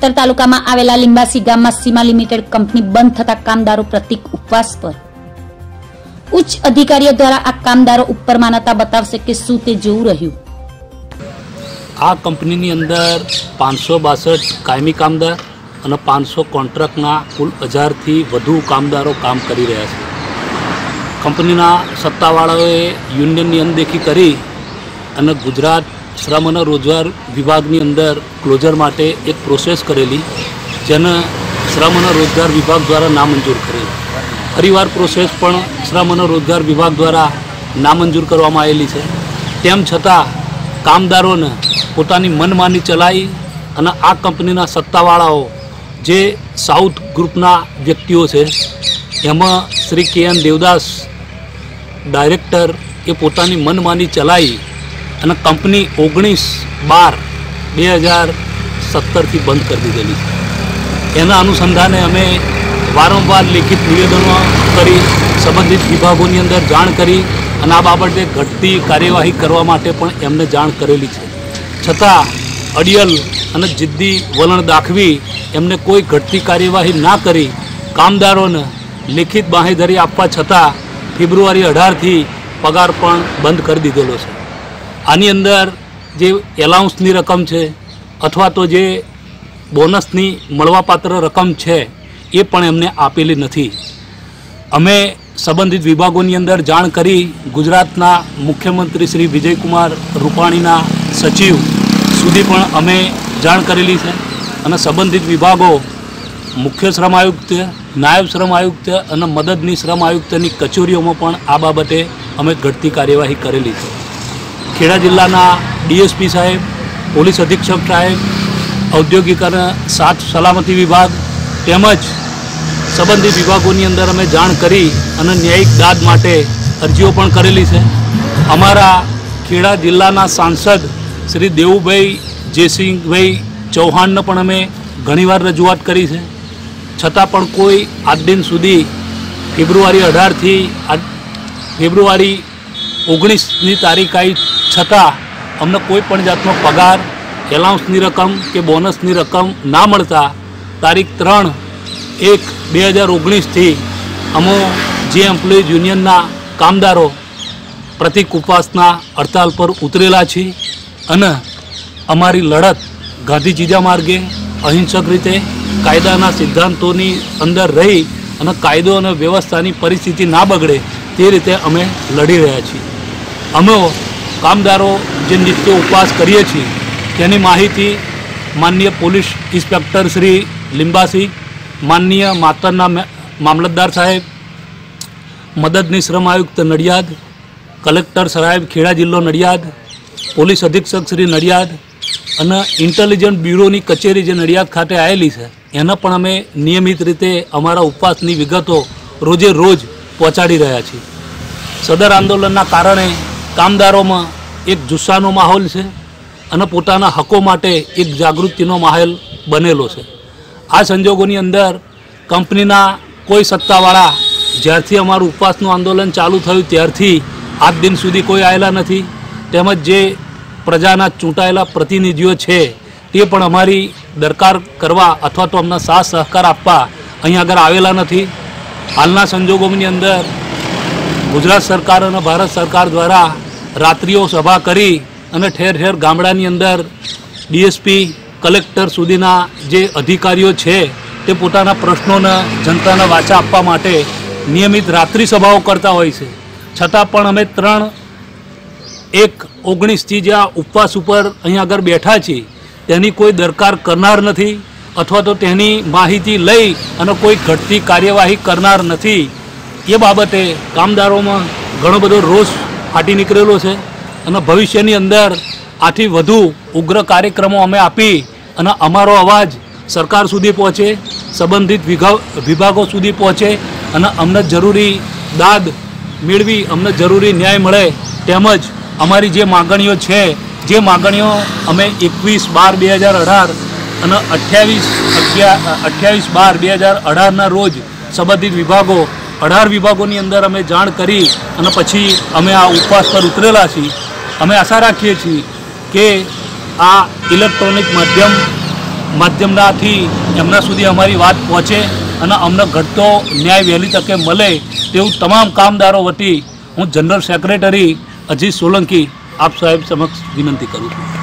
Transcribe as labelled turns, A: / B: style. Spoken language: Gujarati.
A: માતર તાલુકામાં આવેલા લીંબાસી ગામમાં સીમા લિમિટેડ કંપની બંધ થતા કામદારો પ્રતિક ઉપવાસ પર. ઉચ્ચ અધિકારીઓ દ્વારા આ કામદારો ઉપર માનતા બતાવશે કે શું તે જોવું રહ્યું.
B: આ કંપનીની અંદર પાંચસો બાસઠ કાયમી કામદાર અને પાંચસો કોન્ટ્રાક્ટના કુલ હજારથી વધુ કામદારો કામ કરી રહ્યા છે. કંપનીના સત્તાવાળાઓએ યુનિયનની અનદેખી કરી અને ગુજરાત શ્રમ અને રોજગાર વિભાગની અંદર ક્લોઝર માટે એક પ્રોસેસ કરેલી, જેને શ્રમ અને રોજગાર વિભાગ દ્વારા નામંજૂર કરેલી. ફરીવાર પ્રોસેસ પણ શ્રમ અને રોજગાર વિભાગ દ્વારા નામંજૂર કરવામાં આવેલી છે. તેમ છતાં, કામદારોને પોતાની મનમાની ચલાવી અને આ કંપનીના સત્તાવાળાઓ, જે સાઉથ ગ્રુપના વ્યક્તિઓ છે, એમાં શ્રી કે એન દેવદાસ, ડાયરેક્ટર, એ પોતાની મનમાની ચલાવી અને કંપની ઓગણીસ બાર બે હજાર સત્તરથી બંધ કરી દીધેલી છે. એના અનુસંધાને અમે વારંવાર લેખિત નિવેદનો કરી, સંબંધિત વિભાગોની અંદર જાણ કરી અને આ બાબતે ઘટતી કાર્યવાહી કરવા માટે પણ એમને જાણ કરેલી છે. છતાં અડિયલ અને જિદ્દી વલણ દાખવી એમને કોઈ ઘટતી કાર્યવાહી ના કરી, કામદારોને લેખિત બાંહેધરી આપવા છતાં ફેબ્રુઆરી અઢારથી પગાર પણ બંધ કરી દીધેલો છે. આની અંદર જે એલાઉન્સની રકમ છે અથવા તો જે બોનસની મળવાપાત્ર રકમ છે, એ પણ એમને આપેલી નથી. અમે સંબંધિત વિભાગોની અંદર જાણ કરી ગુજરાતના મુખ્યમંત્રી શ્રી વિજયકુમાર રૂપાણીના સચિવ સુધી પણ અમે જાણ કરેલી છે અને સંબંધિત વિભાગો, મુખ્ય શ્રમ આયુક્ત, નાયબ શ્રમ આયુક્ત અને મદદની શ્રમ આયુક્તની કચેરીઓમાં પણ આ બાબતે અમે ઘટતી કાર્યવાહી કરેલી છે. ખેડા જિલ્લાના ડીએસપી સાહેબ, પોલીસ અધિક્ષક સાહેબ, ઔદ્યોગિક અને સાત સલામતી વિભાગ તેમજ સંબંધિત વિભાગોની અંદર અમે જાણ કરી અને ન્યાયિક દાદ માટે અરજીઓ પણ કરેલી છે. અમારા ખેડા જિલ્લાના સાંસદ શ્રી દેવુભાઈ જયસિંહભાઈ ચૌહાણને પણ અમે ઘણીવાર રજૂઆત કરી છે. છતાં પણ કોઈ આજ દિન સુધી ફેબ્રુઆરી અઢારથી ફેબ્રુઆરી ઓગણીસની તારીખ આવી છતાં અમને કોઈ પણ જાતનો પગાર એલાઉન્સની રકમ કે બોનસની રકમ ના મળતા તારીખ ત્રણ એક બે હજાર ઓગણીસથી અમો જે એમ્પ્લોઈઝ યુનિયનના કામદારો પ્રતિક ઉપવાસના હડતાલ પર ઉતરેલા છીએ અને અમારી લડત ગાંધી ચીજા માર્ગે અહિંસક રીતે કાયદાના સિદ્ધાંતોની અંદર રહી અને કાયદો અને વ્યવસ્થાની પરિસ્થિતિ ના બગડે તે રીતે અમે લડી રહ્યા છીએ. અમે કામદારો જે નિત્ય ઉપવાસ કરીએ છીએ, તેની માહિતી માનનીય પોલીસ ઇન્સ્પેક્ટર શ્રી લિંબાસી, માનનીય માતરના મામલતદાર સાહેબ મદદની શ્રમ આયુક્ત નડિયાદ, કલેક્ટર સાહેબ ખેડા જિલ્લો નડિયાદ, પોલીસ અધિક્ષક શ્રી નડિયાદ અને ઇન્ટેલિજન્ટ બ્યુરોની કચેરી જે નડિયાદ ખાતે આવેલી છે, એના પણ અમે નિયમિત રીતે અમારા ઉપવાસની વિગતો રોજે રોજ પહોંચાડી રહ્યા છીએ. સદર આંદોલનના કારણે કામદારોમાં એક જુસ્સાનો માહોલ છે અને પોતાના હકો માટે એક જાગૃતિનો માહોલ બનેલો છે. આ સંજોગોની અંદર કંપનીના કોઈ સત્તાવાળા જ્યારથી અમારું ઉપવાસનું આંદોલન ચાલુ થયું ત્યારથી આજ દિન સુધી કોઈ આવેલા નથી. તેમજ જે પ્રજાના ચૂંટાયેલા પ્રતિનિધિઓ છે તે પણ અમારી દરકાર કરવા અથવા તો અમને સાથ સહકાર આપવા અહીં આગળ આવેલા નથી. હાલના સંજોગોની અંદર ગુજરાત સરકાર અને ભારત સરકાર દ્વારા રાત્રિઓ સભા કરી અને ઠેર ઠેર ગામડાની અંદર ડીએસપી કલેક્ટર સુધીના જે અધિકારીઓ છે તે પોતાના પ્રશ્નોને જનતાને વાચા આપવા માટે નિયમિત રાત્રિ સભાઓ કરતા હોય છે. છતાં પણ અમે ત્રણ એક ઓગણીસથી જ્યાં ઉપવાસ ઉપર અહીં આગળ બેઠા છીએ, તેની કોઈ દરકાર કરનાર નથી અથવા તો તેની માહિતી લઈ અને કોઈ ઘટતી કાર્યવાહી કરનાર નથી. એ બાબતે કામદારોમાં ઘણો બધો રોષ ફાટી નીકળેલો છે અને ભવિષ્યની અંદર આથી વધુ ઉગ્ર કાર્યક્રમો અમે આપી અને અમારો અવાજ સરકાર સુધી પહોંચે, સંબંધિત વિભાગો સુધી પહોંચે અને અમને જરૂરી દાદ મેળવી, અમને જરૂરી ન્યાય મળે તેમજ અમારી જે માગણીઓ છે, જે માગણીઓ અમે એકવીસ બાર બે હજાર અઢાર અને અઠ્યાવીસ અગિયાર અઠ્યાવીસ બાર બે હજાર અઢારના રોજ સંબંધિત વિભાગો અઢાર વિભાગોની અંદર અમે જાણ કરી અને પછી અમે આ ઉપવાસ પર ઉતરેલા છીએ. અમે આશા રાખીએ છીએ કે આ ઇલેક્ટ્રોનિક માધ્યમ માધ્યમનાથી એમના સુધી અમારી વાત પહોંચે અને અમને ઘટતો ન્યાય વહેલી તકે મળે તેવું તમામ કામદારો વતી હું જનરલ સેક્રેટરી અજીત સોલંકી આપ સાહેબ સમક્ષ વિનંતી કરું છું.